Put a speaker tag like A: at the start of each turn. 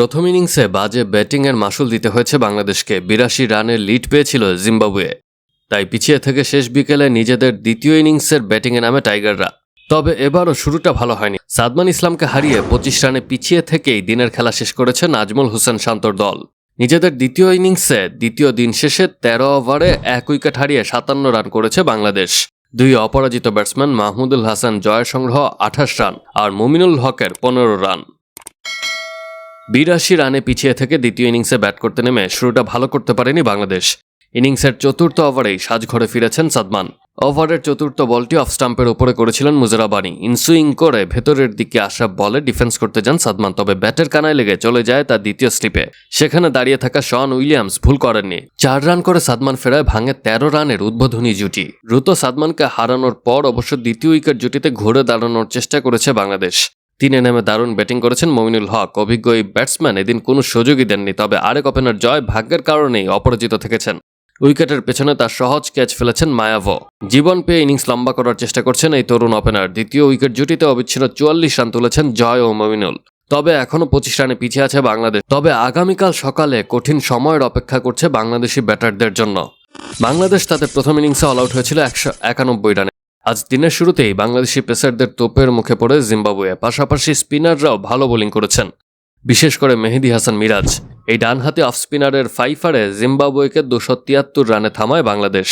A: প্রথম ইনিংসে বাজে ব্যাটিংয়ের মাসুল দিতে হয়েছে বাংলাদেশকে। বিরাশি রানের লিড পেয়েছিল জিম্বাবুয়ে। তাই পিছিয়ে থেকে শেষ বিকেলে নিজেদের দ্বিতীয় ইনিংসের ব্যাটিংয়ে নামে টাইগাররা। তবে এবারও শুরুটা ভালো হয়নি। সাদমান ইসলামকে হারিয়ে পঁচিশ রানে পিছিয়ে থেকেই দিনের খেলা শেষ করেছে নাজমুল হোসেন শান্তর দল। নিজেদের দ্বিতীয় ইনিংসে দ্বিতীয় দিন শেষে তেরো ওভারে এক উইকেট হারিয়ে সাতান্ন রান করেছে বাংলাদেশ। দুই অপরাজিত ব্যাটসম্যান মাহমুদুল হাসান জয়ের সংগ্রহ আঠাশ রান আর মুমিনুল হকের পনেরো রান। বিরাশি রানে পিছিয়ে থেকে দ্বিতীয় ইনিংসে ব্যাট করতে নেমে শুরুটা ভালো করতে পারেনি বাংলাদেশ। ইনিংসের চতুর্থ ওভারেই সাজঘরে ফিরেছেন সাদমান। ওভারের চতুর্থ বলটি অফ স্টাম্পের উপরে করেছিলেন মুজরাবানি ইনসুইং করে ভেতরের দিকে আসা বলে ডিফেন্স করতে যান সাদমান, তবে ব্যাটের কানায় লেগে চলে যায় তার দ্বিতীয় স্লিপে। সেখানে দাঁড়িয়ে থাকা শন উইলিয়ামস ভুল করেননি। চার রান করে সাদমান ফেরায় ভাঙে তেরো রানের উদ্বোধনী জুটি। দ্রুত সাদমানকে হারানোর পর অবশ্য দ্বিতীয় উইকেট জুটিতে ঘুরে দাঁড়ানোর চেষ্টা করেছে বাংলাদেশ। তিনে নেমে দারুণ ব্যাটিং করেছেন মমিনুল হক। অভিজ্ঞ এই ব্যাটসম্যান এদিন কোনো সুযোগই দেননি, তবে আরেক ওপেনার জয় ভাগ্যের কারণেই অপরাজিত থেকেছেন। উইকেটের পেছনে তার সহজ ক্যাচ ফেলেছেন মায়াভো। জীবন পেয়ে ইনিংস লম্বা করার চেষ্টা করছেন এই তরুণ ওপেনার দ্বিতীয় উইকেট জুটিতে অবিচ্ছিন্ন চুয়াল্লিশ রান তুলেছেন জয় ও মমিনুল। তবে এখনও পঁচিশ রানে পিছিয়ে আছে বাংলাদেশ। তবে আগামীকাল সকালে কঠিন সময়ের অপেক্ষা করছে বাংলাদেশি ব্যাটারদের জন্য। বাংলাদেশ তাদের প্রথম ইনিংসে অল আউট হয়েছিল একশো একানব্বই রানে আজ দিনের শুরুতেই বাংলাদেশি পেসারদের তোপের মুখে পড়ে জিম্বাবুয়ে। পাশাপাশি স্পিনাররাও ভালো বোলিং করেছেন। বিশেষ করে মেহেদি হাসান মিরাজ। এই ডানহাতি অফ স্পিনারের ফাইফারে জিম্বাবুয়েকে দুশো তিয়াত্তর রানে থামায় বাংলাদেশ।